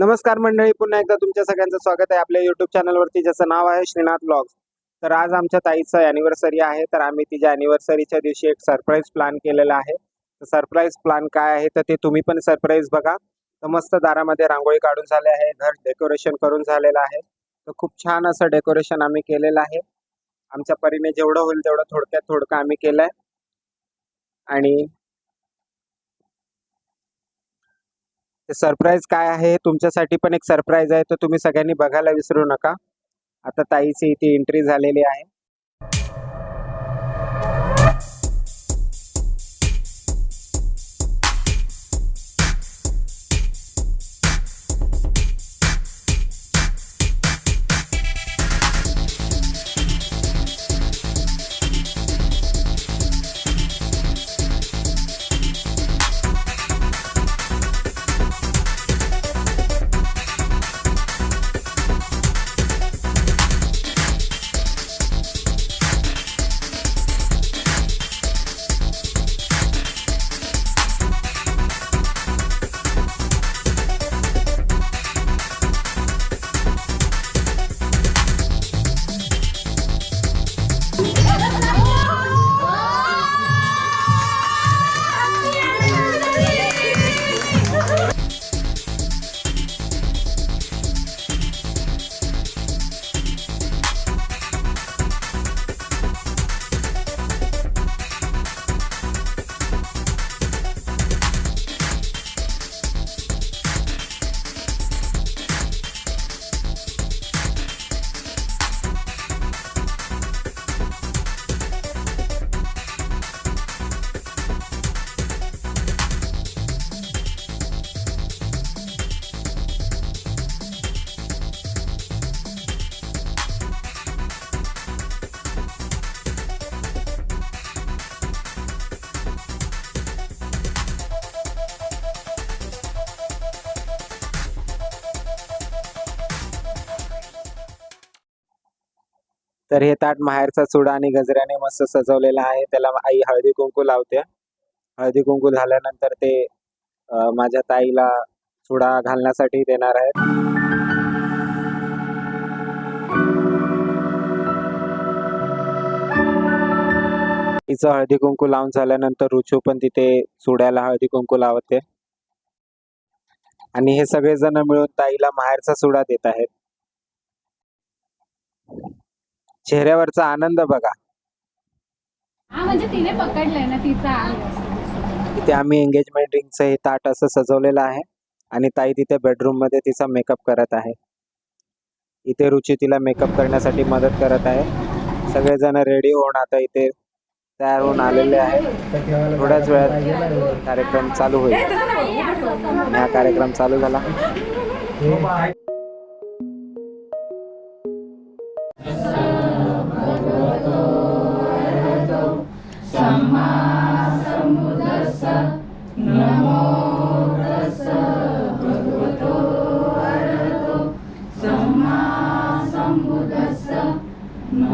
नमस्कार मंडळी पुन्हा एकदा तुमच्या सगळ्यांचं स्वागत आहे आपल्या युट्यूब चॅनलवरती ज्याचं नाव आहे श्रीनाथ ब्लॉग्स तर आज आमच्या ताईचं अॅनिव्हर्सरी आहे तर आम्ही तिच्या अॅनिव्हर्सरीच्या दिवशी एक सरप्राईज प्लॅन केलेला आहे. तर सरप्राईज प्लॅन काय आहे तर ते तुम्ही पण सरप्राईज बघा. तर मस्त दारामध्ये रांगोळी काढून झाले आहे घर डेकोरेशन करून झालेलं आहे. तर खूप छान असं डेकोरेशन आम्ही केलेलं आहे. आमच्या परीने जेवढं होईल तेवढं थोडक्यात थोडकं आम्ही केलं आहे आणि ते सरप्राईज काय आहे? तुमच्यासाठी पण एक सरप्राईज आहे तर तुम्ही सगळ्यांनी बघायला विसरू नका. आता ताईची इथे एंट्री झालेली आहे. तर हे ताट माहेरचा चुडा आणि गजऱ्याने मस्त सजवलेला आहे. त्याला आई हळदी कुंकू लावते. हळदी कुंकू झाल्यानंतर ते माझ्या ताईला चुडा घालण्यासाठी देणार आहेत. तिचं हळदी कुंकू लावून झाल्यानंतर रुचू पण तिथे चुड्याला हळदी कुंकू लावते. आणि हे सगळेजण मिळून ताईला माहेरचा चुडा देत आहेत. चेहऱ्यावरचा आनंद बघा. हा म्हणजे तिने पकडलंय ना तिचा. आहे इथे आम्ही एंगेजमेंट रिंगचं हे ताट असं सजवलेलं आहे आणि ताई तिथे बेडरूममध्ये तिचा मेकअप करत आहे. इथे रुची तिला मेकअप करण्यासाठी मदत करत आहे. सगळेजण रेडी होऊन आता इथे तयार होऊन आलेले आहेत. थोड्याच वेळात कार्यक्रम चालू होईल. आणि हा कार्यक्रम चालू झाला.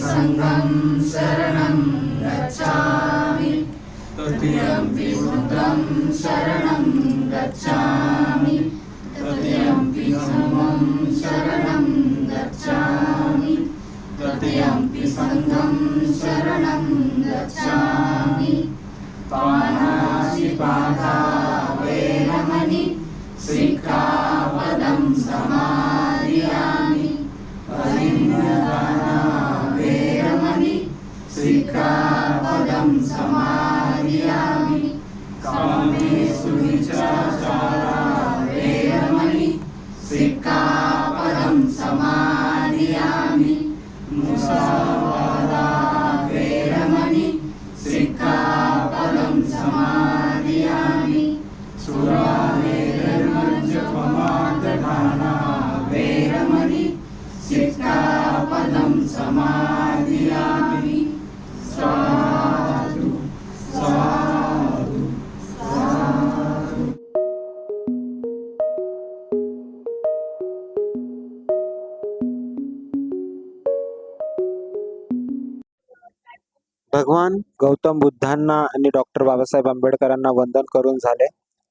सङ्गं शरणं गच्छामि। तृतीयं विमुदं शरणं गच्छामि। तृतीयं विसमं शरणं गच्छामि। तृतीयं सङ्गं शरणं गच्छामि। पानासि पानाशिपादा सिक्खापदं समाधियामि कामे सुविचारा वेरमणि सिक्खापदं समाधियामि मुसावादा वेरमणि सिक्खापदं समाधियामि सुरावेर्मज्जपमादधाना वेरमणि सिक्खापदं समाधियामि भगवान गौतम बुद्धांना आणि डॉक्टर बाबासाहेब आंबेडकरांना वंदन करून झाले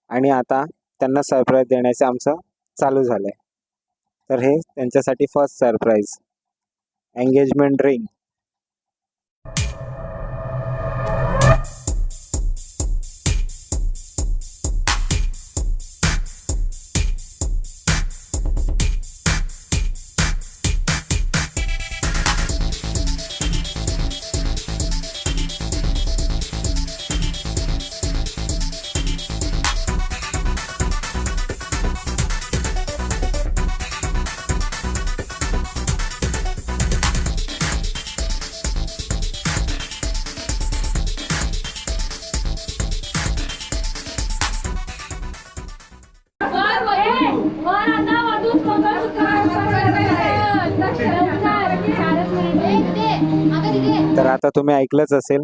आणि आता त्यांना सरप्राईज देण्याचे आमचं चालू झालंय. तर हे त्यांच्यासाठी फर्स्ट सरप्राईज एंगेजमेंट रिंग आता तुम्ही ऐकलंच असेल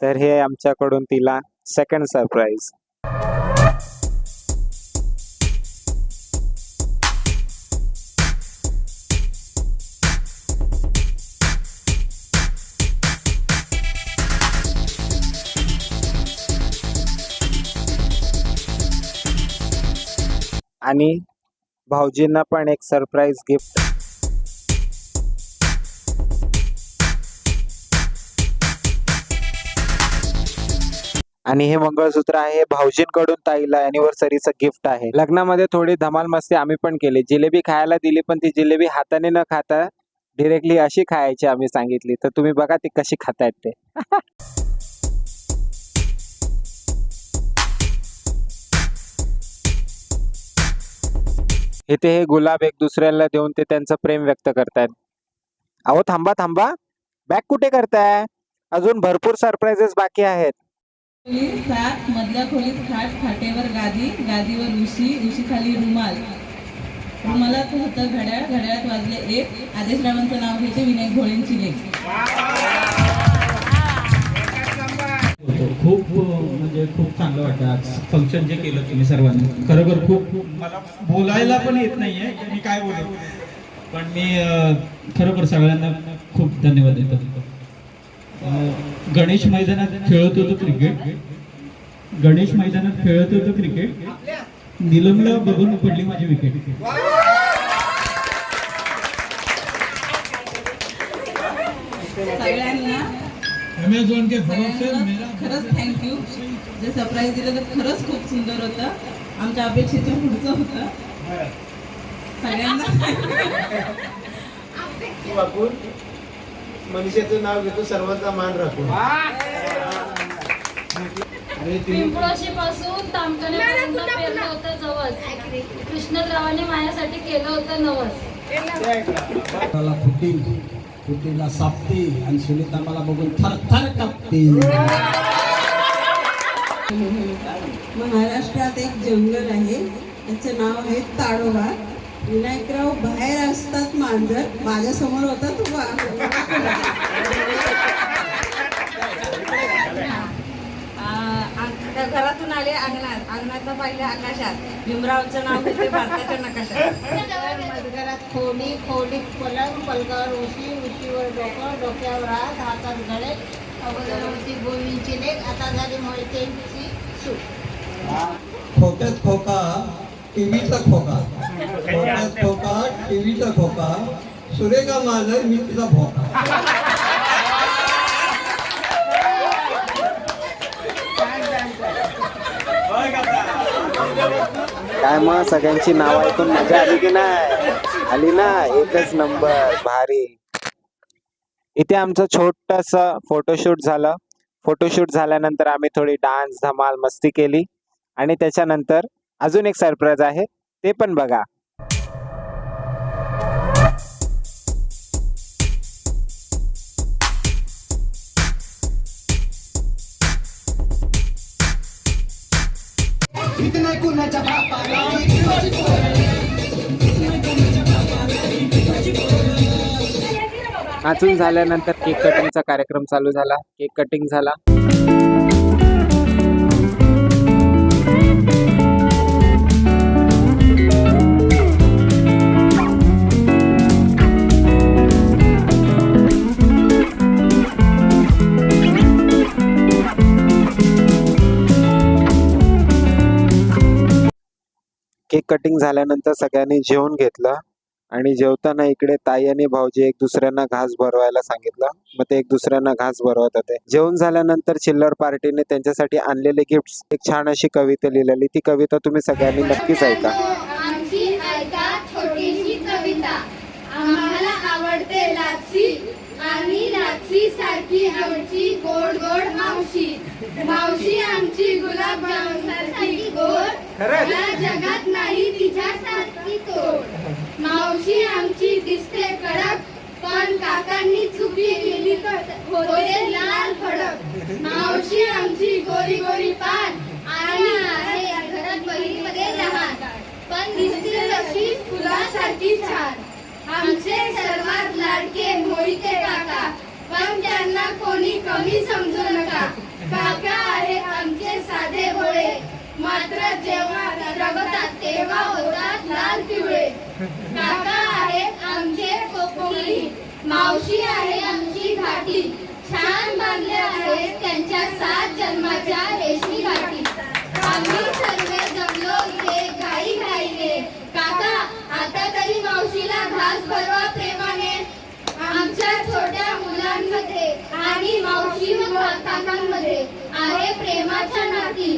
तर हे आमच्याकडून तिला सेकंड सरप्राईज आणि भाऊजींना पण एक सरप्राईज गिफ्ट आणि हे मंगळसूत्र आहे भाऊजींकडून ताईला अॅनिव्हर्सरीचं गिफ्ट आहे. लग्नामध्ये थोडी धमाल मस्ती आम्ही पण केली. जिलेबी खायला दिली पण ती जिलेबी हाताने न खाता डिरेक्टली अशी खायची आम्ही सांगितली. तर तुम्ही बघा ती कशी खातायत ते. इथे हे गुलाब एक दुसऱ्याला देऊन ते त्यांचं प्रेम व्यक्त करतायत. अहो थांबा थांबा. बॅग कुठे करताय? अजून भरपूर सरप्राईजेस बाकी आहेत. सात मधल्या खोलीत खाट खाटेवर गादी गादीवर उशी उशी खाली रुमाल. रुमालात होतं घड्याळ घड्याळात वाजले एक. आदेश रावांचं नाव घेते विनायक घोळेंची लेख. खूप म्हणजे खूप चांगलं वाटतं आज. फंक्शन जे केलं तुम्ही सर्वांनी. खरोखर खूप मला बोलायला पण येत नाहीये मी काय बोलू. पण मी खरोखर सगळ्यांना खूप धन्यवाद देतो. गणेश मैदानात खेळत होतो क्रिकेट. गणेश मैदानात खेळत होतो क्रिकेट. निलमला बघून पडली माझी विकेट सगळ्यांना अमेझॉन के खरंच थँक्यू जे सरप्राईज दिलं तर खरंच खूप सुंदर होतं. आमच्या अपेक्षेच्या पुढचं होतं. सगळ्यांना मनुष्याचं नाव घेतो सर्वांचा मान राखून. पिंपळोशी पासून तामकण्यापर्यंत पेरलं होतं जवळ कृष्णरावाने माझ्यासाठी केलं होतं नवस. मला फुटी फुटीला सापती आणि सुनीता मला बघून थरथर कापती महाराष्ट्रात एक जंगल आहे. त्याचं नाव आहे ताडोबा. विनायकराव बाहेर असतात मांजर माझ्यासमोर होता तो घरातून आले अंगणात अंगणात पाहिले आकाशात. भीमरावचं नाव घेते भारताच्या नकाशात. मजगरात खोली खोलीत पलंग पलंगावर उशी उशीवर डोकं डोक्यावर हात हातात घडे अगोदरवरती गोविंदची लेख आता झाली मोहितेची सूट. खोक्यात खोका टीव्हीचा खोका. खोका? टीव्हीचा खोका. सुरेखा माझर मी तिचा भोका काय मग सगळ्यांची नाव ऐकून मजा आली की नाही? आली ना? एकच नंबर भारी. इथे आमचं छोटस फोटोशूट झालं. फोटोशूट झाल्यानंतर आम्ही थोडी डान्स धमाल मस्ती केली. आणि त्याच्यानंतर अजून एक सरप्राईज आहे. ते पण बघा. नाचून झाल्यानंतर केक कटिंगचा कार्यक्रम चालू झाला. केक कटिंग झाला. केक कटिंग झाल्यानंतर सगळ्यांनी जेवून घेतलं आणि जेवताना इकडे ताई आणि भाऊजी एक दुसऱ्यांना घास भरवायला सांगितलं. मग ते एक दुसऱ्यांना घास भरवत होते. जेवण झाल्यानंतर चिल्लर पार्टीने त्यांच्यासाठी आणलेले गिफ्ट एक छान अशी कविता लिहिलेली. ती कविता तुम्ही सगळ्यांनी नक्कीच ऐका. आवडते लापसी आणि लापसी सारखी आमची गोड गोड मावशी मावशी आमची गुलाबजामुनसारखी गोड या जगात नाही तिच्यासारखी तोड. मावशी आमची दिसते कडक पण काकांनी चुकी केली तर होते लाल फडक. मावशी आमची गोरी गोरी पान आणि आहे घरात बहिणीमध्ये लहान. पण दिसते तशी फुलासारखी छान. आमचे सर्वात लाडके मोहिते काका पण त्यांना कोणी कमी समजू नका. काका आहे आमचे साधे भोळे मात्र जेव्हा रगतात तेव्हा होतात लाल पिवळे. काका आहेत आमचे कोकणी मावशी आहे आमची घाटी छान बांधले आहेत त्यांच्या सात जन्माच्या रेशी घाटी आम्ही सर्व जमलो इथे घाई घाईने काका आता तरी मावशीला घास भरवा प्रेमाने आमच्या छोट्या मुलांमध्ये आणि मावशी व काकांमध्ये आहे प्रेमाच्या नाती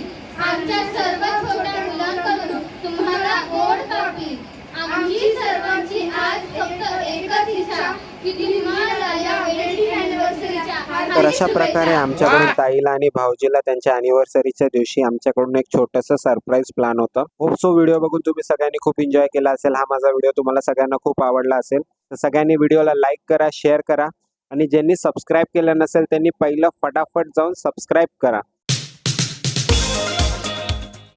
आमच्या सर्व छोट्या मुलांकडून तुम्हाला गोड पापी. आमची सर्वांची आज फक्त एकच इच्छा की तुम्हाला या अॅनिव्हर्सरीच्या तर अशा प्रकारे आमच्याकडून ताईला आणि भाऊजीला त्यांच्या अॅनिव्हर्सरीच्या दिवशी आमच्याकडून एक छोटंसं सरप्राईज प्लॅन होतं. होप सो व्हिडिओ बघून तुम्ही सगळ्यांनी खूप एन्जॉय केला असेल. हा माझा व्हिडिओ तुम्हाला सगळ्यांना खूप आवडला असेल. तर सगळ्यांनी व्हिडिओला लाईक करा शेअर करा. आणि ज्यांनी सबस्क्राईब केलं नसेल त्यांनी पहिलं फटाफट जाऊन सबस्क्राईब करा.